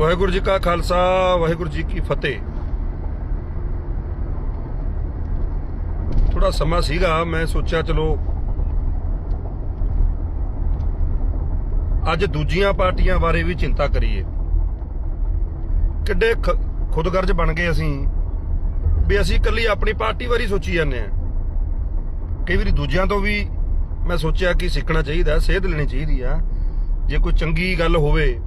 ਵਾਹਿਗੁਰੂ ਜੀ ਕਾ ਖਾਲਸਾ, ਵਾਹਿਗੁਰੂ ਜੀ ਕੀ ਫਤਿਹ। ਥੋੜਾ ਸਮਾਂ ਸੀਗਾ, ਮੈਂ ਸੋਚਿਆ ਚਲੋ ਅੱਜ ਦੂਜੀਆਂ ਪਾਰਟੀਆਂ ਬਾਰੇ ਵੀ ਚਿੰਤਾ ਕਰੀਏ। ਕਿੱਡੇ ਖ- ਖੁਦਗਰਜ਼ ਬਣ ਗਏ ਅਸੀਂ, ਵੀ ਅਸੀਂ ਇਕੱਲੀ ਆਪਣੀ ਪਾਰਟੀ ਬਾਰੇ ਸੋਚੀ ਜਾਂਦੇ ਆ ਕਈ ਵਾਰੀ ਦੂਜਿਆਂ ਤੋਂ ਵੀ ਮੈਂ ਸੋਚਿਆ ਕਿ ਸਿੱਖਣਾ ਚਾਹੀਦਾ, ਸੇਧ ਲੈਣੀ ਚਾਹੀਦੀ ਆ। ਜੇ ਕੋਈ ਚੰਗੀ ਗੱਲ ਹੋਵੇ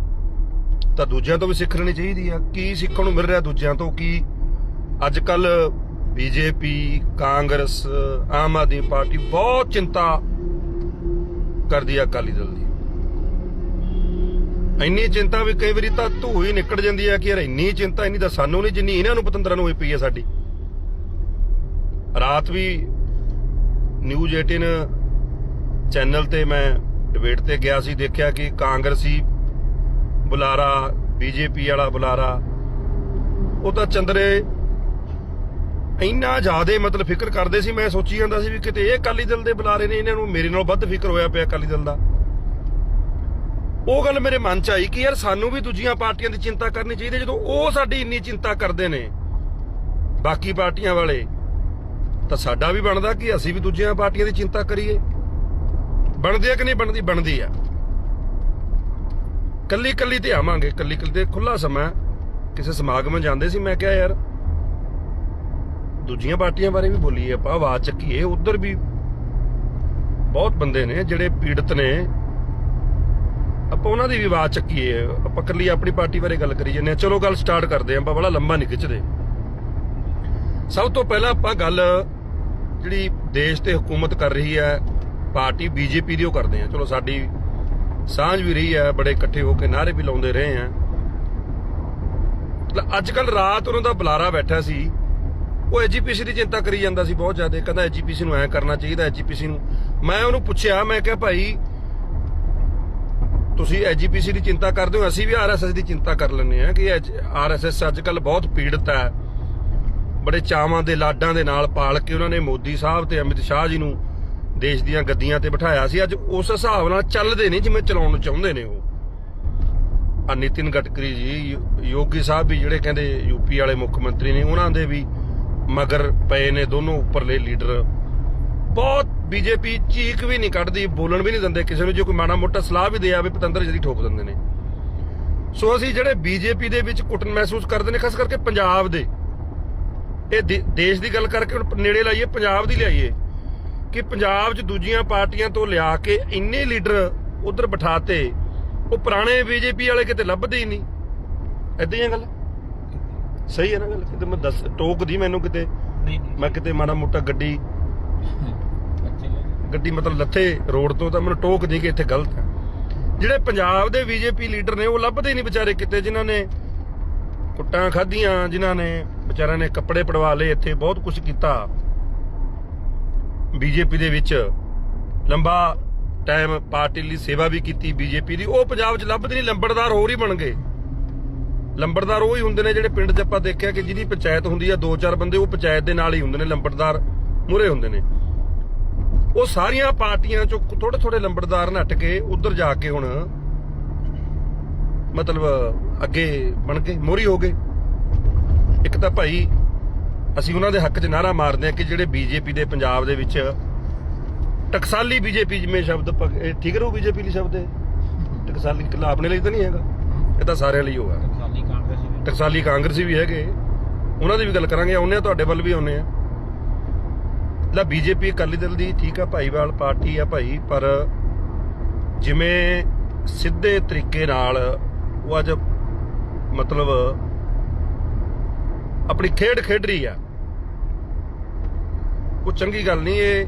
ਤਾਂ ਦੂਜਿਆਂ ਤੋਂ ਵੀ ਸਿੱਖ ਲੈਣੀ ਚਾਹੀਦੀ ਆ। ਕੀ ਸਿੱਖਣ ਨੂੰ ਮਿਲ ਰਿਹਾ ਦੂਜਿਆਂ ਤੋਂ? ਕੀ ਅੱਜ ਕੱਲ ਬੀਜੇਪੀ, ਕਾਂਗਰਸ, ਆਮ ਆਦਮੀ ਪਾਰਟੀ ਬਹੁਤ ਚਿੰਤਾ ਕਰਦੀ ਆ ਅਕਾਲੀ ਦਲ ਦੀ। ਇੰਨੀ ਚਿੰਤਾ ਵੀ ਕਈ ਵਾਰੀ ਤਾਂ ਧੂ ਹੀ ਨਿਕਲ ਜਾਂਦੀ ਆ ਕਿ ਯਾਰ ਇੰਨੀ ਚਿੰਤਾ, ਇੰਨੀ ਤਾਂ ਸਾਨੂੰ ਨਹੀਂ, ਜਿੰਨੀ ਇਹਨਾਂ ਨੂੰ ਪਤੰਦਰਾਂ ਨੂੰ ਹੋਈ ਪਈ ਆ ਸਾਡੀ। ਰਾਤ ਵੀ ਨਿਊਜ਼ 18 ਚੈਨਲ ਤੇ ਮੈਂ ਡਿਬੇਟ ਤੇ ਗਿਆ ਸੀ, ਦੇਖਿਆ ਕਿ ਕਾਂਗਰਸੀ ਬੁਲਾਰਾ, ਬੀਜੇਪੀ ਵਾਲਾ ਬੁਲਾਰਾ, ਉਹ ਤਾਂ ਚੰਦਰੇ ਇੰਨਾ ਜ਼ਿਆਦਾ ਮਤਲਬ ਫਿਕਰ ਕਰਦੇ ਸੀ, ਮੈਂ ਸੋਚੀ ਜਾਂਦਾ ਸੀ ਵੀ ਕਿਤੇ ਇਹ ਅਕਾਲੀ ਦਲ ਦੇ ਬੁਲਾਰੇ ਨੇ ਇਹਨਾਂ ਨੂੰ ਮੇਰੇ ਨਾਲ ਵੱਧ ਫਿਕਰ ਹੋਇਆ ਪਿਆ ਅਕਾਲੀ ਦਲ ਦਾ। ਉਹ ਗੱਲ ਮੇਰੇ ਮਨ ਚ ਆਈ ਕਿ ਯਾਰ ਸਾਨੂੰ ਵੀ ਦੂਜੀਆਂ ਪਾਰਟੀਆਂ ਦੀ ਚਿੰਤਾ ਕਰਨੀ ਚਾਹੀਦੀ ਜਦੋਂ ਉਹ ਸਾਡੀ ਇੰਨੀ ਚਿੰਤਾ ਕਰਦੇ ਨੇ ਬਾਕੀ ਪਾਰਟੀਆਂ ਵਾਲੇ, ਤਾਂ ਸਾਡਾ ਵੀ ਬਣਦਾ ਕਿ ਅਸੀਂ ਵੀ ਦੂਜੀਆਂ ਪਾਰਟੀਆਂ ਦੀ ਚਿੰਤਾ ਕਰੀਏ। ਬਣਦੀ ਆ ਕਿ ਨਹੀਂ ਬਣਦੀ? ਬਣਦੀ ਆ। ਕੱਲੀ ਕੱਲੀ ਤੇ ਆਵਾਂਗੇ ਕੱਲੀ ਕੱਲੀ ਤੇ ਖੁੱਲਾ ਸਮਾਂ ਕਿਸੇ ਸਮਾਗਮ ਜਾਂਦੇ ਸੀ, ਮੈਂ ਕਿਹਾ, ਯਾਰ, ਦੂਜੀਆਂ ਪਾਰਟੀਆਂ ਬਾਰੇ ਵੀ ਬੋਲੀਏ ਆਪਾਂ, ਆਵਾਜ਼ ਚੱਕੀਏ। ਉਧਰ ਵੀ ਬਹੁਤ ਬੰਦੇ ਨੇ ਜਿਹੜੇ ਪੀੜਤ ਨੇ। ਆਪਾਂ ਉਹਨਾਂ ਦੀ ਵੀ ਆਵਾਜ਼ ਚੱਕੀਏ। ਆਪਾਂ ਕੱਲੀ ਆਪਣੀ ਪਾਰਟੀ ਬਾਰੇ ਗੱਲ ਕਰੀ ਜੰਨੇ ਚਲੋ, ਗੱਲ ਸਟਾਰਟ ਕਰਦੇ ਆਂ ਆਪਾਂ ਬੜਾ ਲੰਬਾ ਨਹੀਂ ਖਿੱਚਦੇ। ਸਭ ਤੋਂ ਪਹਿਲਾਂ ਆਪਾਂ ਗੱਲ ਜਿਹੜੀ ਦੇਸ਼ ਤੇ ਹਕੂਮਤ ਕਰ ਰਹੀ ਹੈ, ਪਾਰਟੀ ਬੀਜੇਪੀ ਦੀ ਉਹ ਕਰਦੇ ਆ ਚਲੋ, ਸਾਡੀ ਸਾਂਝ ਵੀ ਰਹੀ ਹੈ, ਬੜੇ ਇਕੱਠੇ ਹੋ ਕੇ ਨਾਰੇ ਵੀ ਲਾਉਂਦੇ ਰਹੇ ਆਂ ਅੱਜ ਕੱਲ ਰਾਤ ਉਹਨਾਂ ਦਾ ਬੁਲਾਰਾ ਬੈਠਾ ਸੀ। ਉਹ ਐਜੀਪੀਸੀ ਦੀ ਚਿੰਤਾ ਕਰੀ ਜਾਂਦਾ ਸੀ ਬਹੁਤ ਜ਼ਿਆਦਾ, ਕਹਿੰਦਾ ਐਜੀਪੀਸੀ ਨੂੰ ਐ ਕਰਨਾ ਚਾਹੀਦਾ ਐਜੀਪੀਸੀ ਨੂੰ। ਮੈਂ ਉਹਨੂੰ ਪੁੱਛਿਆ, ਮੈਂ ਕਿਹਾ ਭਾਈ, ਤੁਸੀਂ ਐਜੀਪੀਸੀ ਦੀ ਚਿੰਤਾ ਕਰਦੇ ਹੋ? ਅਸੀਂ ਵੀ ਆਰਐਸਐਸ ਦੀ ਚਿੰਤਾ ਕਰ ਲੈਂਦੇ ਆ ਕਿ ਆਰਐਸਐਸ ਅੱਜ ਕੱਲ ਬਹੁਤ ਪੀੜਤ ਹੈ। ਬੜੇ ਚਾਵਾਂ ਦੇ ਲਾਡਾਂ ਦੇ ਨਾਲ ਪਾਲ ਕੇ ਉਹਨਾਂ ਨੇ ਮੋਦੀ ਸਾਹਿਬ ਤੇ ਅਮਿਤ ਸ਼ਾਹ ਜੀ ਨੂੰ ਦੇਸ਼ ਦੀਆਂ ਗੱਦੀਆਂ ਤੇ ਬਿਠਾਇਆ ਸੀ, ਅੱਜ ਉਸ ਹਿਸਾਬ ਨਾਲ ਚੱਲਦੇ ਨਹੀਂ ਜਿਵੇਂ ਚਲਾਉਣ ਨੂੰ ਚਾਹੁੰਦੇ ਨੇ ਉਹ। ਆ ਨਿਤਿਨ ਗਡਕਰੀ ਜੀ ਯੋਗੀ ਸਾਹਿਬ ਵੀ ਜਿਹੜੇ ਕਹਿੰਦੇ ਯੂਪੀ ਵਾਲੇ ਮੁੱਖ ਮੰਤਰੀ ਨੇ, ਉਹਨਾਂ ਦੇ ਵੀ ਮਗਰ ਪਏ ਨੇ ਦੋਨੋਂ ਉੱਪਰਲੇ ਲੀਡਰ। ਬਹੁਤ ਬੀਜੇਪੀ ਚੀਕ ਵੀ ਨਹੀਂ ਕੱਢਦੀ, ਬੋਲਣ ਵੀ ਨਹੀਂ ਦਿੰਦੇ ਕਿਸੇ ਨੂੰ, ਜੇ ਕੋਈ ਮਾੜਾ ਮੋਟਾ ਸਲਾਹ ਵੀ ਦੇ ਆਵੇ, ਪਤੰਦਰ ਜਦੀ ਠੋਕ ਦਿੰਦੇ ਨੇ। ਸੋ ਅਸੀਂ ਜਿਹੜੇ ਬੀਜੇਪੀ ਦੇ ਵਿੱਚ ਕੁੱਟਣ ਮਹਿਸੂਸ ਕਰਦੇ ਨੇ, ਖਾਸ ਕਰਕੇ ਪੰਜਾਬ ਦੇ, ਇਹ ਦੇਸ਼ ਦੀ ਗੱਲ ਕਰਕੇ ਹੁਣ ਨੇੜੇ ਲਾਈਏ, ਪੰਜਾਬ ਦੀ ਲਿਆਈਏ। ਕਿ ਪੰਜਾਬ 'ਚ ਦੂਜੀਆਂ ਪਾਰਟੀਆਂ ਤੋਂ ਲਿਆ ਕੇ ਇੰਨੇ ਲੀਡਰ ਉਧਰ ਬਿਠਾਤੇ ਉਹ ਪੁਰਾਣੇ ਬੀਜੇਪੀ ਵਾਲੇ ਕਿਤੇ ਲੱਭਦੇ ਹੀ ਨਹੀਂ। ਐਦਾਂ ਹੀ ਗੱਲ? ਸਹੀ ਹੈ ਨਾ ਗੱਲ? ਕਿਤੇ ਮੈਂ ਦੱਸ ਟੋਕਦੀ ਮੈਨੂੰ ਕਿਤੇ? ਮੈਂ ਕਿਤੇ ਮਾੜਾ ਮੋਟਾ ਗੱਡੀ ਗੱਡੀ ਮਤਲਬ ਲੱਥੇ ਰੋਡ ਤੋਂ ਤਾਂ ਮੈਨੂੰ ਟੋਕ ਦੀ ਕਿ ਇੱਥੇ ਗਲਤ ਹੈ। ਜਿਹੜੇ ਪੰਜਾਬ ਦੇ ਬੀਜੇਪੀ ਲੀਡਰ ਨੇ ਉਹ ਲੱਭਦੇ ਹੀ ਨਹੀਂ ਵਿਚਾਰੇ ਕਿਤੇ ਜਿਨ੍ਹਾਂ ਨੇ ਕੁੱਟਾਂ ਖਾਧੀਆਂ ਜਿਨ੍ਹਾਂ ਨੇ ਵਿਚਾਰਿਆਂ ਨੇ ਕੱਪੜੇ ਪੜਵਾ ਲਏ ਇੱਥੇ ਬਹੁਤ ਕੁਝ ਕੀਤਾ। ਬੀਜੇਪੀ ਦੇ ਵਿੱਚ ਲੰਬਾ ਟਾਈਮ ਪਾਰਟੀ ਲਈ ਸੇਵਾ ਵੀ ਕੀਤੀ ਬੀਜੇਪੀ ਦੀ, ਉਹ ਪੰਜਾਬ 'ਚ ਲੱਭਦੇ ਨਹੀਂ, ਲੰਬੜਦਾਰ ਹੋਰ ਹੀ ਬਣ ਗਏ। ਲੰਬੜਦਾਰ ਉਹ ਹੀ ਹੁੰਦੇ ਨੇ ਜਿਹੜੇ ਪਿੰਡ 'ਚ ਆਪਾਂ ਦੇਖਿਆ ਕਿ ਜਿਹਦੀ ਪੰਚਾਇਤ ਹੁੰਦੀ ਆ ਦੋ ਚਾਰ ਬੰਦੇ ਉਹ ਪੰਚਾਇਤ ਦੇ ਨਾਲ ਹੀ ਹੁੰਦੇ ਨੇ, ਲੰਬੜਦਾਰ ਮੂਰੇ ਹੁੰਦੇ ਨੇ। ਉਹ ਸਾਰੀਆਂ ਪਾਰਟੀਆਂ ਚੋਂ ਥੋੜੇ ਥੋੜੇ ਲੰਬੜਦਾਰ ਨੱਟ ਕੇ ਉਧਰ ਜਾ ਕੇ ਹੁਣ ਮਤਲਬ ਅੱਗੇ ਬਣ ਗਏ ਮੋਰੀ ਹੋ ਗਏ। ਇੱਕ ਤਾਂ ਭਾਈ ਅਸੀਂ ਉਹਨਾਂ ਦੇ ਹੱਕ 'ਚ ਨਾਰਾ ਮਾਰਦੇ ਆ ਕਿ ਜਿਹੜੇ ਬੀਜੇਪੀ ਦੇ ਪੰਜਾਬ ਦੇ ਵਿੱਚ ਟਕਸਾਲੀ ਬੀਜੇਪੀ ਜਿਵੇਂ ਸ਼ਬਦ ਠੀਕ ਰਹੂ ਬੀਜੇਪੀ ਲਈ ਸ਼ਬਦ ਹੈ ਟਕਸਾਲੀ ਇਕੱਲਾ ਆਪਣੇ ਲਈ ਤਾਂ ਨਹੀਂ ਹੈਗਾ। ਇਹ ਤਾਂ ਸਾਰਿਆਂ ਲਈ ਹੋਗਾ ਟਕਸਾਲੀ ਕਾਂਗਰਸੀ ਵੀ ਟਕਸਾਲੀ ਕਾਂਗਰਸੀ ਵੀ ਹੈਗੇ। ਉਹਨਾਂ ਦੀ ਵੀ ਗੱਲ ਕਰਾਂਗੇ ਆਉਨੇ ਆ ਤੁਹਾਡੇ ਵੱਲ ਵੀ ਆਉਨੇ ਆ ਲੈ ਬੀਜੇਪੀ ਅਕਾਲੀ ਦਲ ਦੀ ਠੀਕ ਆ ਭਾਈਵਾਲ ਪਾਰਟੀ ਆ ਭਾਈ ਪਰ ਜਿਵੇਂ ਸਿੱਧੇ ਤਰੀਕੇ ਨਾਲ ਉਹ ਅੱਜ ਮਤਲਬ ਆਪਣੀ ਖੇਡ ਖੇਡ ਰਹੀ ਆ। ਉਹ ਚੰਗੀ ਗੱਲ ਨਹੀਂ ਇਹ।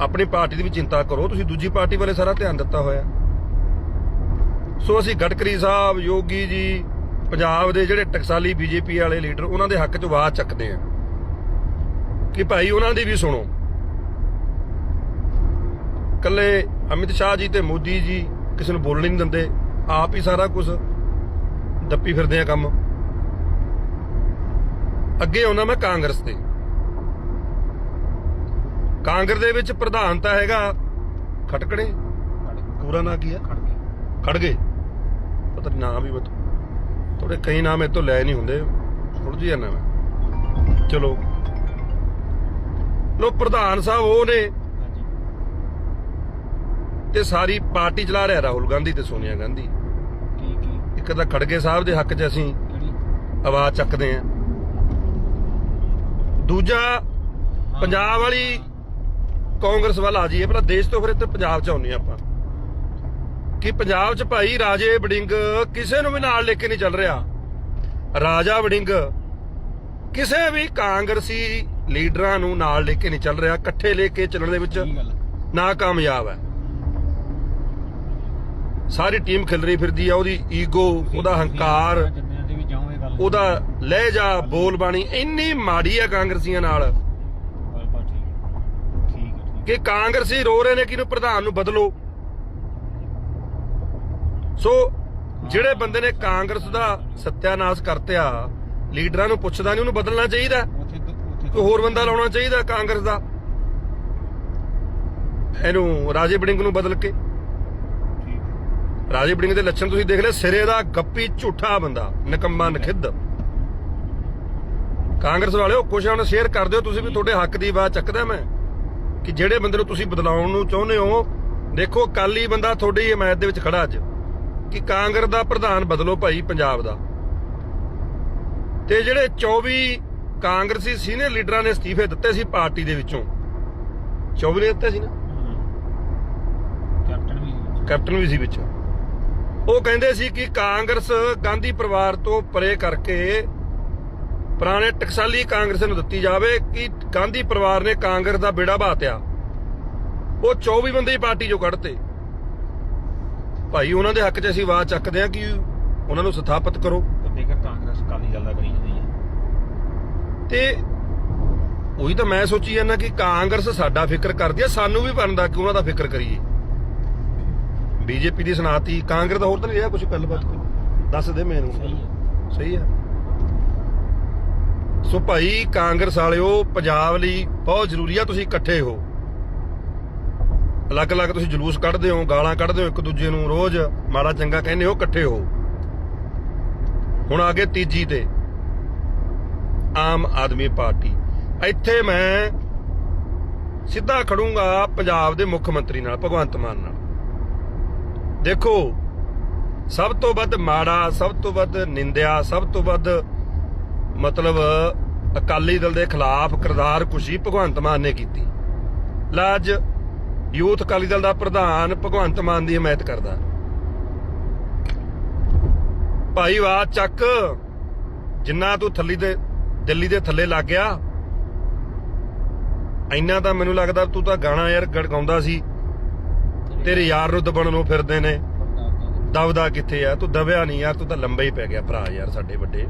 ਆਪਣੀ ਪਾਰਟੀ ਦੀ ਵੀ ਚਿੰਤਾ ਕਰੋ, ਤੁਸੀਂ ਦੂਜੀ ਪਾਰਟੀ ਵਾਲੇ ਸਾਰਾ ਧਿਆਨ ਦਿੱਤਾ ਹੋਇਆ। ਸੋ ਅਸੀਂ ਗਡਕਰੀ ਸਾਹਿਬ, ਯੋਗੀ ਜੀ, ਪੰਜਾਬ ਦੇ ਜਿਹੜੇ ਟਕਸਾਲੀ ਬੀਜੇਪੀ ਵਾਲੇ ਲੀਡਰ, ਉਹਨਾਂ ਦੇ ਹੱਕ 'ਚ ਆਵਾਜ਼ ਚੱਕਦੇ ਆ ਕਿ ਭਾਈ ਉਹਨਾਂ ਦੀ ਵੀ ਸੁਣੋ। ਕੱਲੇ ਅਮਿਤ ਸ਼ਾਹ ਜੀ ਤੇ ਮੋਦੀ ਜੀ ਕਿਸੇ ਨੂੰ ਬੋਲਣ ਨਹੀਂ ਦਿੰਦੇ। ਆਪ ਹੀ ਸਾਰਾ ਕੁਝ ਦੱਪੀ ਫਿਰਦੇ ਆ ਕੰਮ। ਅੱਗੇ ਆਉਣਾ ਮੈਂ ਕਾਂਗਰਸ ਤੇ। ਕਾਂਗਰਸ ਦੇ ਵਿੱਚ ਪ੍ਰਧਾਨ ਤਾਂ ਹੈਗਾ ਖਟਕੜੇ। ਪੂਰਾ ਨਾਂ ਕੀ ਹੈ? ਖੜ ਗਏ ਖੜ ਗਏ ਪਤਾ ਨਹੀਂ ਨਾਂ ਵੀ ਬਤ ਥੋੜੇ ਕਈ ਨਾਮ ਇਹ ਤੋਂ ਲੈ ਨਹੀਂ ਹੁੰਦੇ। ਉਲਝ ਜਾਂਦਾ ਮੈਂ ਚਲੋ। ਲੋ ਪ੍ਰਧਾਨ ਸਾਹਿਬ ਉਹ ਨੇ ਤੇ ਸਾਰੀ ਪਾਰਟੀ ਚਲਾ ਰਿਹਾ ਰਾਹੁਲ ਗਾਂਧੀ ਤੇ ਸੋਨੀਆ ਗਾਂਧੀ। ਇੱਕ ਤਾਂ ਖੜਗੇ ਸਾਹਿਬ ਦੇ ਹੱਕ 'ਚ ਅਸੀਂ ਆਵਾਜ਼ ਚੱਕਦੇ ਆਂ ਦੂਜਾ ਪੰਜਾਬ ਵਾਲੀ ਕਾਂਗਰਸ ਵੱਲ ਆ ਜਾਈਏ ਪਹਿਲਾਂ ਦੇਸ਼ ਤੋਂ ਫਿਰ ਇੱਥੇ ਪੰਜਾਬ 'ਚ ਆਉਂਦੇ ਆਪਾਂ। ਕਿ ਪੰਜਾਬ 'ਚ ਭਾਈ ਰਾਜੇ ਵੜਿੰਗ ਕਿਸੇ ਨੂੰ ਵੀ ਨਾਲ ਲੈ ਕੇ ਨਹੀਂ ਚੱਲ ਰਿਹਾ। ਰਾਜਾ ਵੜਿੰਗ ਕਿਸੇ ਵੀ ਕਾਂਗਰਸੀ ਲੀਡਰਾਂ ਨੂੰ ਨਾਲ ਲੈ ਕੇ ਨਹੀਂ ਚੱਲ ਰਿਹਾ ਇਕੱਠੇ ਲੈ ਕੇ ਚੱਲਣ ਦੇ ਵਿੱਚ ਕੀ ਗੱਲ ਨਾਕਾਮਯਾਬ ਹੈ। ਸਾਰੀ ਟੀਮ ਖਿਲ ਰਹੀ ਫਿਰਦੀ ਆ ਉਹਦੀ ਈਗੋ ਉਹਦਾ ਹੰਕਾਰ ਉਹਦਾ ਲਹਿਜਾ ਬੋਲ ਬਾਣੀ ਇੰਨੀ ਮਾੜੀ ਆ ਕਾਂਗਰਸੀਆਂ ਨਾਲ ਬਸ ਬਸ ਠੀਕ ਹੈ ਠੀਕ ਹੈ ਠੀਕ ਕਿ ਕਾਂਗਰਸੀ ਰੋ ਰਹੇ ਨੇ ਕਿ ਇਹਨੂੰ ਪ੍ਰਧਾਨ ਨੂੰ ਬਦਲੋ? ਸੋ ਜਿਹੜੇ ਬੰਦੇ ਨੇ ਕਾਂਗਰਸ ਦਾ ਸੱਤਿਆਨਾਸ਼ ਕਰਤਿਆ ਲੀਡਰਾਂ ਨੂੰ ਪੁੱਛਦਾ ਨਹੀਂ ਉਹਨੂੰ ਬਦਲਣਾ ਚਾਹੀਦਾ। ਕੋਈ ਹੋਰ ਬੰਦਾ ਲਾਉਣਾ ਚਾਹੀਦਾ ਕਾਂਗਰਸ ਦਾ? ਇਹਨੂੰ ਰਾਜੇ ਵੜਿੰਗ ਨੂੰ ਬਦਲ ਕੇ। ਰਾਜੇ ਵੜਿੰਗ ਦੇ ਲੱਛਣ ਤੁਸੀਂ ਦੇਖ ਲਿਆ ਸਿਰੇ ਦਾ ਗੱਪੀ ਝੂਠਾ ਬੰਦਾ ਨਿਕੰਮਾ ਨਖਿੱਧ। ਕਾਂਗਰਸ ਵਾਲਿਓ ਕੁਛ ਹੁਣ ਸ਼ੇਅਰ ਕਰ ਦਿਓ ਤੁਸੀਂ ਵੀ ਤੁਹਾਡੇ ਹੱਕ ਦੀ ਆਵਾਜ਼ ਚੱਕਦਾ ਮੈਂ। ਕਿ ਜਿਹੜੇ ਬੰਦੇ ਨੂੰ ਤੁਸੀਂ ਬਦਲਾਉਣ ਨੂੰ ਚਾਹੁੰਦੇ ਹੋ ਦੇਖੋ ਕੱਲ ਬੰਦਾ ਤੁਹਾਡੀ ਹਮਾਇਤ ਦੇ ਵਿੱਚ ਖੜਾ ਅੱਜ ਕਿ ਕਾਂਗਰਸ ਦਾ ਪ੍ਰਧਾਨ ਬਦਲੋ ਭਾਈ ਪੰਜਾਬ ਦਾ ਤੇ ਜਿਹੜੇ 24 ਕਾਂਗਰਸੀ ਸੀਨੀਅਰ ਲੀਡਰਾਂ ਨੇ ਅਸਤੀਫੇ ਦਿੱਤੇ ਸੀ ਪਾਰਟੀ ਦੇ ਵਿੱਚੋਂ 24 ਨੇ ਦਿੱਤੇ ਸੀ ਨਾ। ਕੈਪਟਨ ਵੀ। ਕੈਪਟਨ ਵੀ ਸੀ ਵਿੱਚ ਉਹ ਕਹਿੰਦੇ ਸੀ ਕਿ ਕਾਂਗਰਸ ਗਾਂਧੀ ਪਰਿਵਾਰ ਤੋਂ ਪਰੇ ਕਰਕੇ ਪੁਰਾਣੇ ਟਕਸਾਲੀ ਕਾਂਗਰਸ ਨੂੰ ਦਿੱਤੀ ਜਾਵੇ ਕਿ ਗਾਂਧੀ ਪਰਿਵਾਰ ਨੇ ਕਾਂਗਰਸ ਦਾ ਬੇੜਾ ਬਾਤਿਆ। ਉਹ 24 ਬੰਦੇ ਪਾਰਟੀ ਚੋਂ ਕੱਢਤੇ। ਭਾਈ ਉਹਨਾਂ ਦੇ ਹੱਕ 'ਚ ਅਸੀਂ ਆਵਾਜ਼ ਚੱਕਦੇ ਹਾਂ ਕਿ ਉਹਨਾਂ ਨੂੰ ਸਥਾਪਿਤ ਕਰੋ। ਤੇ ਕਾਂਗਰਸ ਕਾਲੀ ਗੱਲ ਦਾ ਕਰੀ ਜਾਂਦੀ ਹੈ। ਤੇ ਉਹੀ ਤਾਂ ਮੈਂ ਸੋਚੀ ਜਾਂਦਾ ਕਿ ਕਾਂਗਰਸ ਸਾਡਾ ਫਿਕਰ ਕਰਦੀ ਆ ਸਾਨੂੰ ਵੀ ਬਣਦਾ ਕਿ ਉਹਨਾਂ ਦਾ ਫਿਕਰ ਕਰੀਏ। ਬੀਜੇਪੀ ਦੀ ਸੁਣਾਤੀ ਕਾਂਗਰਸ ਦਾ ਹੋਰ ਤਾਂ ਨਹੀਂ ਰਿਹਾ ਕੁਝ ਗੱਲਬਾਤ ਕੋਈ। ਦੱਸ ਦੇ ਮੈਨੂੰ। ਸਹੀ ਹੈ। ਸਹੀ ਹੈ। ਸੋ ਭਾਈ ਕਾਂਗਰਸ ਵਾਲਿਓ, ਪੰਜਾਬ ਲਈ ਬਹੁਤ ਜ਼ਰੂਰੀ ਆ ਤੁਸੀਂ ਇਕੱਠੇ ਹੋ। ਅਲੱਗ-ਅਲੱਗ ਤੁਸੀਂ ਜਲੂਸ ਕੱਢਦੇ ਹੋ, ਗਾਲਾਂ ਕੱਢਦੇ ਹੋ ਇੱਕ ਦੂਜੇ ਨੂੰ ਰੋਜ਼, ਮਾੜਾ ਚੰਗਾ ਕਹਿੰਦੇ ਹੋ, ਇਕੱਠੇ ਹੋ। ਹੁਣ ਆ ਗਏ ਤੀਜੀ ਤੇ। ਆਮ ਆਦਮੀ ਪਾਰਟੀ। ਇੱਥੇ ਮੈਂ ਸਿੱਧਾ ਖੜੂੰਗਾ ਪੰਜਾਬ ਦੇ ਮੁੱਖ ਮੰਤਰੀ ਨਾਲ, ਭਗਵੰਤ ਮਾਨ ਨਾਲ। ਦੇਖੋ, ਸਭ ਤੋਂ ਵੱਧ ਮਾੜਾ, ਸਭ ਤੋਂ ਵੱਧ ਨਿੰਦਿਆ, ਸਭ ਤੋਂ ਵੱਧ ਮਤਲਬ ਅਕਾਲੀ ਦਲ ਦੇ ਖਿਲਾਫ ਕਿਰਦਾਰ ਕੁਸ਼ੀ ਭਗਵੰਤ ਮਾਨ ਨੇ ਕੀਤੀ। ਲੈ ਅੱਜ ਯੂਥ ਅਕਾਲੀ ਦਲ ਦਾ ਪ੍ਰਧਾਨ ਭਗਵੰਤ ਮਾਨ ਦੀ ਹਮਾਇਤ ਕਰਦਾ। ਭਾਈ ਵਾਹ ਚੱਕ, ਜਿੰਨਾ ਤੂੰ ਥੱਲੀ ਦੇ, ਦਿੱਲੀ ਦੇ ਥੱਲੇ ਲੱਗ ਗਿਆ, ਇੰਨਾ ਤਾਂ ਮੈਨੂੰ ਲੱਗਦਾ ਤੂੰ ਤਾਂ ਗਾਣਾ ਯਾਰ ਗੜਗਾਉਂਦਾ ਸੀ। ਤੇਰੇ ਯਾਰ ਨੂੰ ਦਬਣ ਨੂੰ ਫਿਰਦੇ ਨੇ। ਦਬਦਾ ਕਿੱਥੇ ਆ? ਤੂੰ ਦਬਿਆ ਨਹੀਂ ਯਾਰ, ਤੂੰ ਤਾਂ ਲੰਬਾ ਹੀ ਪੈ ਗਿਆ ਭਰਾ ਯਾਰ ਸਾਡੇ ਵੱਡੇ।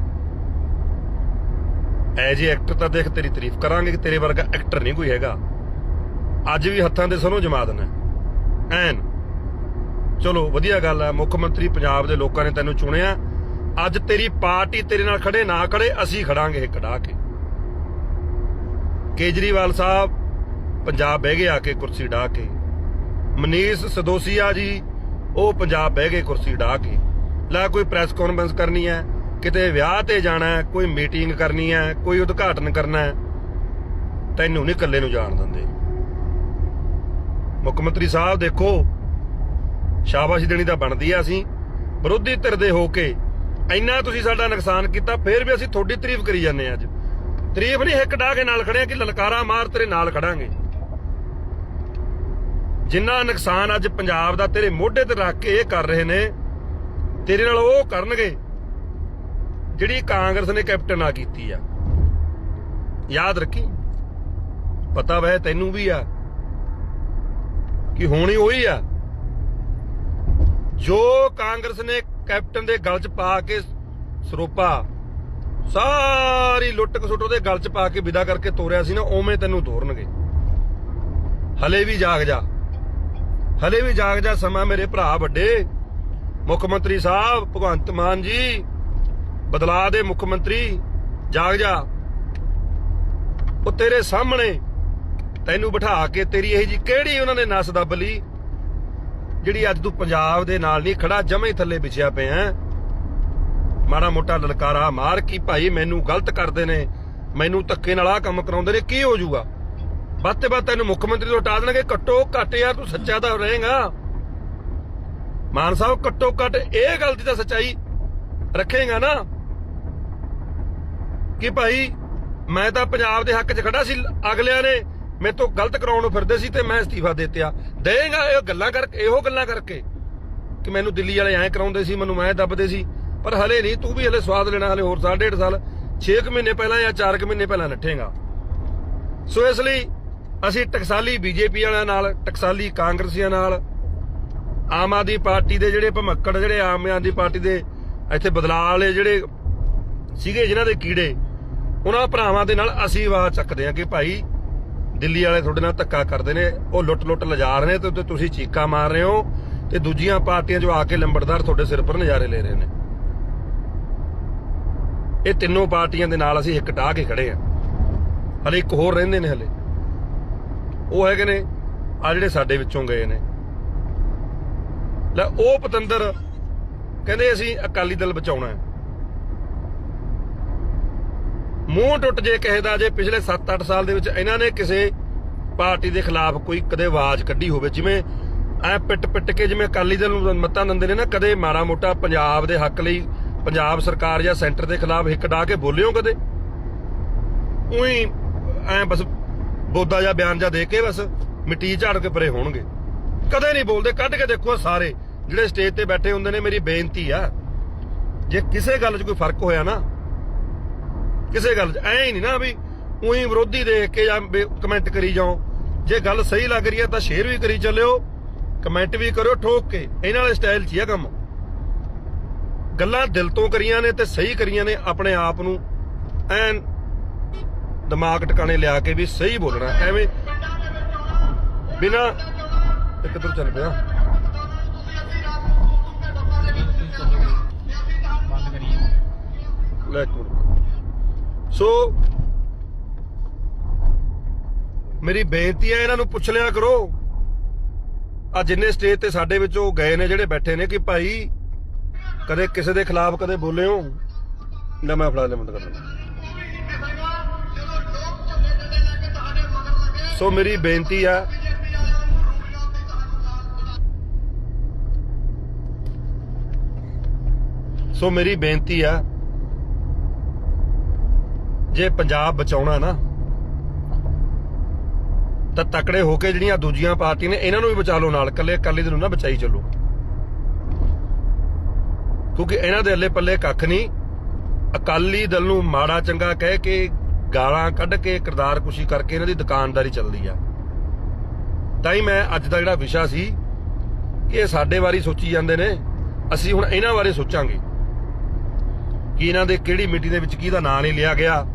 ਐਜ ਏ ਐਕਟਰ ਤਾਂ ਦੇਖ ਤੇਰੀ ਤਾਰੀਫ ਕਰਾਂਗੇ ਕਿ ਤੇਰੇ ਵਰਗਾ ਐਕਟਰ ਨਹੀਂ ਕੋਈ ਹੈਗਾ। ਅੱਜ ਵੀ ਹੱਥਾਂ ਦੇ ਸਰੋਂ ਜਮਾ ਦੇਣਾ ਐਨ, ਚਲੋ ਵਧੀਆ ਗੱਲ ਹੈ ਮੁੱਖ ਮੰਤਰੀ ਪੰਜਾਬ ਦੇ ਲੋਕਾਂ ਨੇ ਤੈਨੂੰ ਚੁਣਿਆ। ਅੱਜ ਤੇਰੀ ਪਾਰਟੀ ਤੇਰੇ ਨਾਲ ਖੜੇ, ਨਾ ਖੜੇ, ਅਸੀਂ ਖੜਾਂਗੇ ਇਹ ਕਢਾ ਕੇ। ਕੇਜਰੀਵਾਲ ਸਾਹਿਬ, ਪੰਜਾਬ ਬਹਿ ਗਏ ਆ ਕੇ ਕੁਰਸੀ ਢਾ ਕੇ। ਮਨੀਸ਼ ਸਦੋਸੀਆ ਜੀ, ਉਹ ਪੰਜਾਬ ਬਹਿ ਗਏ ਕੁਰਸੀ ਢਾ ਕੇ। ਲੈ ਕੋਈ ਪ੍ਰੈਸ ਕਾਨਫਰੰਸ ਕਰਨੀ ਹੈ ਕਿਤੇ ਵਿਆਹ ਤੇ ਜਾਣਾ ਕੋਈ ਮੀਟਿੰਗ ਕਰਨੀ ਹੈ, ਕੋਈ ਉਦਘਾਟਨ ਕਰਨਾ ਹੈ, ਤੈਨੂੰ ਨਹੀਂ ਇਕੱਲੇ ਨੂੰ ਜਾਣ ਦਿੰਦੇ। ਮੁੱਖ ਮੰਤਰੀ ਸਾਹਿਬ ਦੇਖੋ, ਸ਼ਾਬਾਸ਼ ਦੇਣੀ ਤਾਂ ਬਣਦੀ ਆ ਅਸੀਂ। ਵਿਰੋਧੀ ਧਿਰ ਦੇ ਹੋ ਕੇ ਇੰਨਾ ਤੁਸੀਂ ਸਾਡਾ ਨੁਕਸਾਨ ਕੀਤਾ, ਫਿਰ ਵੀ ਅਸੀਂ ਤੁਹਾਡੀ ਤਾਰੀਫ ਕਰੀ ਜਾਂਦੇ ਹਾਂ ਅੱਜ। ਤਾਰੀਫ ਨਹੀਂ, ਹਿੱਕ ਢਾ ਕੇ ਨਾਲ ਖੜੇ ਆ ਕਿ ਲਲਕਾਰਾ ਮਾਰ ਤੇਰੇ ਨਾਲ ਖੜਾਂਗੇ। ਜਿੰਨਾ ਨੁਕਸਾਨ ਅੱਜ ਪੰਜਾਬ ਦਾ ਤੇਰੇ ਮੋਢੇ ਤੇ ਰੱਖ ਕੇ ਇਹ ਕਰ ਰਹੇ ਨੇ, ਤੇਰੇ ਨਾਲ ਉਹ ਕਰਨਗੇ। ਜਿਹੜੀ ਕਾਂਗਰਸ ਨੇ ਕੈਪਟਨ ਆ ਕੀਤੀ ਆ। ਯਾਦ ਰੱਖੀ। ਪਤਾ ਵੈ ਤੈਨੂੰ ਵੀ ਆ ਕਿ ਹੋਣੀ ਉਹੀ ਆ। ਜੋ ਕਾਂਗਰਸ ਨੇ ਕੈਪਟਨ ਦੇ ਗਲ 'ਚ ਪਾ ਕੇ ਸਰੋਪਾ, ਸਾਰੀ ਲੁੱਟ ਕਸੁੱਟ ਉਹਦੇ ਗਲ 'ਚ ਪਾ ਕੇ ਵਿਦਾ ਕਰਕੇ ਤੋਰਿਆ ਸੀ ਨਾ, ਉਵੇਂ ਤੈਨੂੰ ਤੋਰਨਗੇ। ਹਲੇ ਵੀ ਜਾਗ ਜਾ। ਹਲੇ ਵੀ ਜਾਗ ਜਾ ਸਮਾਂ ਮੇਰੇ ਭਰਾ ਵੱਡੇ। ਮੁੱਖ ਮੰਤਰੀ ਸਾਹਿਬ, ਭਗਵੰਤ ਮਾਨ ਜੀ ਬਦਲਾ ਦੇ ਮੁੱਖ ਮੰਤਰੀ। ਜਾਗ ਜਾ। ਉਹ ਤੇਰੇ ਸਾਹਮਣੇ ਤੈਨੂੰ ਬਿਠਾ ਕੇ ਤੇਰੀ ਇਹ ਜੀ ਕਿਹੜੀ ਉਹਨਾਂ ਨੇ ਨਸ ਦੱਬ ਲਈ, ਜਿਹੜੀ ਅੱਜ ਤੂੰ ਪੰਜਾਬ ਦੇ ਨਾਲ ਨਹੀਂ ਖੜਾ, ਜਮੇ ਥੱਲੇ ਵਿਛਿਆ ਪਿਆ ਮਾੜਾ ਮੋਟਾ ਲਲਕਾਰਾ ਮਾਰ ਕੀ ਭਾਈ, ਮੈਨੂੰ ਗਲਤ ਕਰਦੇ ਨੇ, ਮੈਨੂੰ ਧੱਕੇ ਨਾਲ ਆਹ ਕੰਮ ਕਰਾਉਂਦੇ ਨੇ, ਕੀ ਹੋ ਜਾਊਗਾ? ਵੱਧ ਤੇ ਵੱਧ ਤੈਨੂੰ ਮੁੱਖ ਮੰਤਰੀ ਤੋਂ ਹਟਾ ਦੇਣਗੇ, ਘੱਟੋ ਘੱਟ ਯਾਰ ਤੂੰ ਸੱਚਾ ਤਾਂ ਰਹੇਗਾ। ਮਾਨ ਸਾਹਿਬ, ਘੱਟੋ ਘੱਟ ਇਹ ਗੱਲ ਦੀ ਤਾਂ ਸੱਚਾਈ ਰੱਖੇਗਾ ਨਾ। ਕਿ ਭਾਈ, ਮੈਂ ਤਾਂ ਪੰਜਾਬ ਦੇ ਹੱਕ 'ਚ ਖੜਾ ਸੀ, ਅਗਲਿਆਂ ਨੇ ਮੇਰੇ ਤੋਂ ਗਲਤ ਕਰਾਉਣ ਨੂੰ ਫਿਰਦੇ ਸੀ ਤੇ ਮੈਂ ਅਸਤੀਫਾ ਦੇ ਦਿੱਤਾ। ਦੇਗਾ ਇਹ ਗੱਲਾਂ ਕਰਕੇ ਇਹੋ ਗੱਲਾਂ ਕਰਕੇ ਕਿ ਮੈਨੂੰ ਦਿੱਲੀ ਵਾਲੇ ਐਂ ਕਰਾਉਂਦੇ ਸੀ, ਮੈਨੂੰ ਮੈਂ ਦੱਬਦੇ ਸੀ। ਪਰ ਹਲੇ ਨਹੀਂ, ਤੂੰ ਵੀ ਹਲੇ ਸਵਾਦ ਲੈਣਾ ਹਲੇ ਹੋਰ ਸਾਢੇ ਡੇਢ ਸਾਲ 6 ਮਹੀਨੇ ਪਹਿਲਾਂ ਜਾਂ 4 ਮਹੀਨੇ ਪਹਿਲਾਂ ਨੱਠੇਗਾ। ਸੋ ਇਸ ਲਈ ਅਸੀਂ ਟਕਸਾਲੀ ਬੀਜੇਪੀ ਵਾਲਿਆਂ ਨਾਲ, ਟਕਸਾਲੀ ਕਾਂਗਰਸੀਆਂ ਨਾਲ, ਆਮ ਆਦਮੀ ਪਾਰਟੀ ਦੇ ਜਿਹੜੇ ਭਮੱਕੜ, ਜਿਹੜੇ ਆਮ ਆਦਮੀ ਪਾਰਟੀ ਦੇ ਇੱਥੇ ਬਦਲਾਅ ਵਾਲੇ ਜਿਹੜੇ ਸੀਗੇ, ਜਿਨ੍ਹਾਂ ਦੇ ਕੀੜੇ ਉਹਨਾਂ ਭਰਾਵਾਂ ਦੇ ਨਾਲ ਅਸੀਂ ਆਵਾਜ਼ ਚੱਕਦੇ ਹਾਂ ਕਿ ਭਾਈ ਦਿੱਲੀ ਵਾਲੇ ਤੁਹਾਡੇ ਨਾਲ ਧੱਕਾ ਕਰਦੇ ਨੇ, ਉਹ ਲੁੱਟ-ਲੁੱਟ ਲਿਜਾ ਰਹੇ ਨੇ ਤੇ ਤੁਸੀਂ ਚੀਕਾਂ ਮਾਰ ਰਹੇ ਹੋ ਤੇ ਦੂਜੀਆਂ ਪਾਰਟੀਆਂ ਜੋ ਆ ਕੇ ਲੰਬੜਦਾਰ ਤੁਹਾਡੇ ਸਿਰ ਪਰ ਨਜ਼ਾਰੇ ਲੈ ਰਹੇ ਨੇ। ਇਹ ਤਿੰਨੋਂ ਪਾਰਟੀਆਂ ਦੇ ਨਾਲ ਅਸੀਂ ਇੱਕ ਟਾਹ ਕੇ ਖੜੇ ਆ ਹਲੇ ਇੱਕ ਹੋਰ ਰਹਿੰਦੇ ਨੇ ਹਲੇ। ਉਹ ਹੈਗੇ ਨੇ ਆ ਜਿਹੜੇ ਸਾਡੇ ਵਿੱਚੋਂ ਗਏ ਨੇ। ਲੈ, ਉਹ ਪਤੰਦਰ ਕਹਿੰਦੇ ਅਸੀਂ ਅਕਾਲੀ ਦਲ ਬਚਾਉਣਾ ਹੈ। ਮੂੰਹ ਟੁੱਟ ਜੇ ਕਿਸੇ ਦਾ ਜੇ ਪਿਛਲੇ 7-8 ਸਾਲ ਦੇ ਵਿੱਚ ਇਹਨਾਂ ਨੇ ਕਿਸੇ ਪਾਰਟੀ ਦੇ ਖਿਲਾਫ ਕੋਈ ਕਦੇ ਆਵਾਜ਼ ਕੱਢੀ ਹੋਵੇ। ਜਿਵੇਂ ਐ ਪਿੱਟ ਪਿੱਟ ਕੇ ਜਿਵੇਂ ਅਕਾਲੀ ਦਲ ਨੂੰ ਮੱਤਾਂ ਦਿੰਦੇ ਨੇ ਨਾ ਕਦੇ ਮਾੜਾ ਮੋਟਾ ਪੰਜਾਬ ਦੇ ਹੱਕ ਲਈ ਪੰਜਾਬ ਸਰਕਾਰ ਜਾਂ ਸੈਂਟਰ ਦੇ ਖਿਲਾਫ ਹਿੱਕ ਡਾ ਕੇ ਬੋਲਿਓ ਕਦੇ? ਉਹੀ ਐ ਬਸ ਬੋਦਾ ਜਾਂ ਬਿਆਨ ਜਾਂ ਦੇ ਕੇ ਬਸ ਮਿੱਟੀ ਝਾੜ ਕੇ ਪਰੇ ਹੋਣਗੇ। ਕਦੇ ਨਹੀਂ ਬੋਲਦੇ, ਕੱਢ ਕੇ ਦੇਖੋ ਸਾਰੇ ਜਿਹੜੇ ਸਟੇਜ ਤੇ ਬੈਠੇ ਹੁੰਦੇ ਨੇ, ਮੇਰੀ ਬੇਨਤੀ ਆ, ਜੇ ਕਿਸੇ ਗੱਲ 'ਚ ਕੋਈ ਫ਼ਰਕ ਹੋਇਆ ਨਾ ਕਿਸੇ ਗੱਲ 'ਚ। ਐ ਨਹੀਂ ਨਾ ਵੀ ਉਹੀ ਵਿਰੋਧੀ ਦੇਖ ਕੇ ਜਾਂ ਕਮੈਂਟ ਕਰੀ ਜਾਓ। ਜੇ ਗੱਲ ਸਹੀ ਲੱਗ ਰਹੀ ਹੈ ਤਾਂ ਸ਼ੇਅਰ ਵੀ ਕਰੀ ਚੱਲਿਓ। ਕਮੈਂਟ ਵੀ ਕਰਿਓ ਠੋਕ ਕੇ। ਇਹਨਾਂ ਵਾਲੇ ਸਟਾਈਲ 'ਚ ਹੀ ਆ ਕੰਮ। ਗੱਲਾਂ ਦਿਲ ਤੋਂ ਕਰੀਆਂ ਨੇ ਤੇ ਸਹੀ ਕਰੀਆਂ ਨੇ ਆਪਣੇ ਆਪ ਨੂੰ। ਐਨ ਦਿਮਾਗ ਟਿਕਾਣੇ ਲਿਆ ਕੇ ਵੀ ਸਹੀ ਬੋਲਣਾ। ਐਵੇਂ ਬਿਨਾ ਇੱਕ ਤਰ੍ਹਾਂ ਚੱਲ ਪਿਆ? ਲੈ ਇੱਕ ਮਿੰਟ। ਸੋ ਮੇਰੀ ਬੇਨਤੀ ਹੈ ਇਹਨਾਂ ਨੂੰ ਪੁੱਛ ਲਿਆ ਕਰੋ। ਆ ਜਿੰਨੇ ਸਟੇਜ ਤੇ ਸਾਡੇ ਵਿੱਚੋਂ ਗਏ ਨੇ ਜਿਹੜੇ ਬੈਠੇ ਨੇ ਕਿ ਭਾਈ ਕਦੇ ਕਿਸੇ ਦੇ ਖਿਲਾਫ ਕਦੇ ਬੋਲੇ ਹੋ ਨਾ ਮੈਂ ਫੜਾ ਲੈ ਬੰਦ ਕਰ ਸੋ ਮੇਰੀ ਬੇਨਤੀ ਆ ਸੋ ਮੇਰੀ ਬੇਨਤੀ ਆ ਜੇ ਪੰਜਾਬ ਬਚਾਉਣਾ ਨਾ, ਤਾਂ ਤਕੜੇ ਹੋ ਕੇ ਜਿਹੜੀਆਂ ਦੂਜੀਆਂ ਪਾਰਟੀਆਂ ਨੇ, ਇਹਨਾਂ ਨੂੰ ਵੀ ਬਚਾ ਲਓ ਨਾਲ ਕੱਲੇ ਅਕਾਲੀ ਦਲ ਨੂੰ ਨਾ ਬਚਾਈ ਚੱਲੋ। ਕਿਉਂਕਿ ਇਹਨਾਂ ਦੇ ਅੱਲੇ ਪੱਲੇ ਕੱਖ ਨਹੀਂ। ਅਕਾਲੀ ਦਲ ਨੂੰ ਮਾੜਾ ਚੰਗਾ ਕਹਿ ਕੇ, ਗਾਲਾਂ ਕੱਢ ਕੇ, ਕਿਰਦਾਰ ਕੁਸ਼ੀ ਕਰਕੇ ਇਹਨਾਂ ਦੀ ਦੁਕਾਨਦਾਰੀ ਚੱਲਦੀ ਆ। ਤਾਂ ਹੀ ਮੈਂ ਅੱਜ ਦਾ ਜਿਹੜਾ ਵਿਸ਼ਾ ਸੀ, ਕਿ ਇਹ ਸਾਡੇ ਬਾਰੇ ਸੋਚੀ ਜਾਂਦੇ ਨੇ। ਅਸੀਂ ਹੁਣ ਇਹਨਾਂ ਬਾਰੇ ਸੋਚਾਂਗੇ। ਕਿ ਇਹਨਾਂ ਦੇ ਕਿਹੜੀ ਮਿੱਟੀ ਦੇ ਵਿੱਚ ਕਿਹਦਾ ਨਾਂ ਨਹੀਂ ਲਿਆ ਗਿਆ।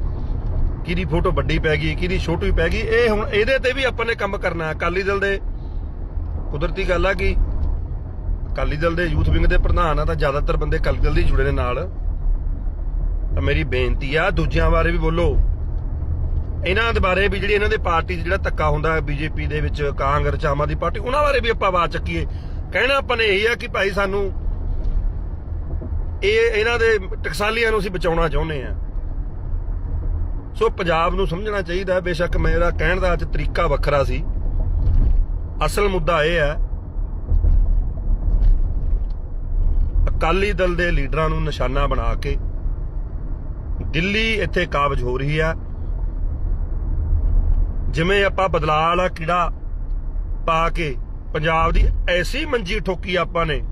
ਕਿਹਦੀ ਫੋਟੋ ਵੱਡੀ ਪੈ ਗਈ, ਕਿਹਦੀ ਛੋਟੀ ਪੈ ਗਈ, ਇਹ ਹੁਣ ਇਹਦੇ ਤੇ ਵੀ ਆਪਾਂ ਨੇ ਕੰਮ ਕਰਨਾ ਅਕਾਲੀ ਦਲ ਦੇ ਕੁਦਰਤੀ ਗੱਲ ਆ ਕਿ ਅਕਾਲੀ ਦਲ ਦੇ ਯੂਥ ਵਿੰਗ ਦੇ ਪ੍ਰਧਾਨ ਆ ਤਾਂ ਜ਼ਿਆਦਾਤਰ ਬੰਦੇ ਅਕਾਲੀ ਦਲ ਦੇ ਜੁੜੇ ਨੇ ਨਾਲ। ਤਾਂ ਮੇਰੀ ਬੇਨਤੀ ਆ, ਦੂਜਿਆਂ ਬਾਰੇ ਵੀ ਬੋਲੋ। ਇਹਨਾਂ ਦੇ ਬਾਰੇ ਵੀ ਜਿਹੜੀ ਇਹਨਾਂ ਦੇ ਪਾਰਟੀ 'ਚ ਜਿਹੜਾ ਧੱਕਾ ਹੁੰਦਾ ਹੈ, ਬੀਜੇਪੀ ਦੇ ਵਿੱਚ, ਕਾਂਗਰਸ, ਆਮ ਆਦਮੀ ਪਾਰਟੀ, ਉਹਨਾਂ ਬਾਰੇ ਵੀ ਆਪਾਂ ਆਵਾਜ਼ ਚੱਕੀਏ। ਕਹਿਣਾ ਆਪਾਂ ਨੇ ਇਹ ਆ ਕਿ ਭਾਈ ਸਾਨੂੰ ਇਹ ਇਹਨਾਂ ਦੇ ਟਕਸਾਲੀਆਂ ਨੂੰ ਅਸੀਂ ਬਚਾਉਣਾ ਚਾਹੁੰਦੇ ਆ ਸੋ ਪੰਜਾਬ ਨੂੰ ਸਮਝਣਾ ਚਾਹੀਦਾ ਬੇਸ਼ੱਕ ਮੇਰਾ ਕਹਿਣ ਦਾ ਅੱਜ ਤਰੀਕਾ ਵੱਖਰਾ ਸੀ। ਅਸਲ ਮੁੱਦਾ ਇਹ ਹੈ, ਅਕਾਲੀ ਦਲ ਦੇ ਲੀਡਰਾਂ ਨੂੰ ਨਿਸ਼ਾਨਾ ਬਣਾ ਕੇ ਦਿੱਲੀ ਇੱਥੇ ਕਾਬਜ ਹੋ ਰਹੀ ਆ ਜਿਵੇਂ ਆਪਾਂ ਬਦਲਾਅ ਵਾਲਾ ਕੀੜਾ ਪਾ ਕੇ ਪੰਜਾਬ ਦੀ ਐਸੀ ਮੰਜੀ ਠੋਕੀ ਆਪਾਂ ਨੇ,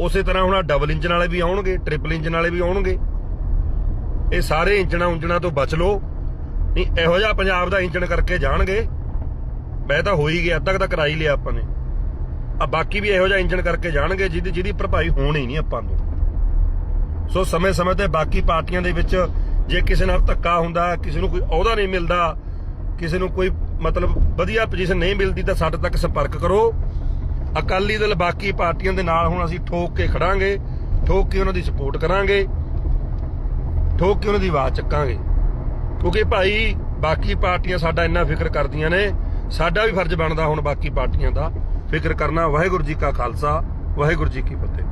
ਉਸੇ ਤਰ੍ਹਾਂ ਹੁਣ ਡਬਲ ਇੰਜਨ ਵਾਲੇ ਵੀ ਆਉਣਗੇ ਟ੍ਰਿਪਲ ਇੰਜਨ ਵਾਲੇ ਵੀ ਆਉਣਗੇ। ਇਹ ਸਾਰੇ ਇੰਜਣਾ ਉਂਜਣਾ ਤੋਂ ਬਚ ਲਓ। ਨਹੀਂ, ਇਹੋ ਜਿਹਾ ਪੰਜਾਬ ਦਾ ਇੰਜਣ ਕਰਕੇ ਜਾਣਗੇ। ਮੈਂ ਤਾਂ ਹੋ ਹੀ ਗਿਆ, ਅੱਧਾ ਕੁ ਤਾਂ ਕਰਾ ਲਿਆ ਆਪਾਂ ਨੇ। ਆ ਬਾਕੀ ਵੀ ਇਹੋ ਜਿਹਾ ਇੰਜਣ ਕਰਕੇ ਜਾਣਗੇ, ਜਿਹਦੀ ਜਿਹਦੀ ਭਰਪਾਈ ਹੋਣੀ ਨਹੀਂ ਆਪਾਂ ਨੂੰ। ਸੋ ਸਮੇਂ ਸਮੇਂ ਤੇ ਬਾਕੀ ਪਾਰਟੀਆਂ ਦੇ ਵਿੱਚ ਜੇ ਕਿਸੇ ਨਾਲ ਧੱਕਾ ਹੁੰਦਾ, ਕਿਸੇ ਨੂੰ ਕੋਈ ਅਹੁਦਾ ਨਹੀਂ ਮਿਲਦਾ, ਕਿਸੇ ਨੂੰ ਕੋਈ ਮਤਲਬ ਵਧੀਆ ਪੋਜੀਸ਼ਨ ਨਹੀਂ ਮਿਲਦੀ, ਤਾਂ ਸਾਡੇ ਤੱਕ ਸੰਪਰਕ ਕਰੋ। ਅਕਾਲੀ ਦਲ ਬਾਕੀ ਪਾਰਟੀਆਂ ਦੇ ਨਾਲ ਹੁਣ ਅਸੀਂ ਠੋਕ ਕੇ ਖੜਾਂਗੇ, ਠੋਕ ਕੇ ਉਹਨਾਂ ਦੀ ਸਪੋਰਟ ਕਰਾਂਗੇ। ਠੋਕ ਕੇ ਉਹਨਾਂ ਦੀ ਆਵਾਜ਼ ਚੱਕਾਂਗੇ। ਕਿਉਂਕਿ ਭਾਈ, ਬਾਕੀ ਪਾਰਟੀਆਂ ਸਾਡਾ ਇੰਨਾ ਫਿਕਰ ਕਰਦੀਆਂ ਨੇ, ਸਾਡਾ ਵੀ ਫਰਜ਼ ਬਣਦਾ ਹੁਣ ਬਾਕੀ ਪਾਰਟੀਆਂ ਦਾ ਫਿਕਰ ਕਰਨਾ। ਵਾਹਿਗੁਰੂ ਜੀ ਕਾ ਖਾਲਸਾ, ਵਾਹਿਗੁਰੂ ਜੀ ਕੀ ਫਤਿਹ।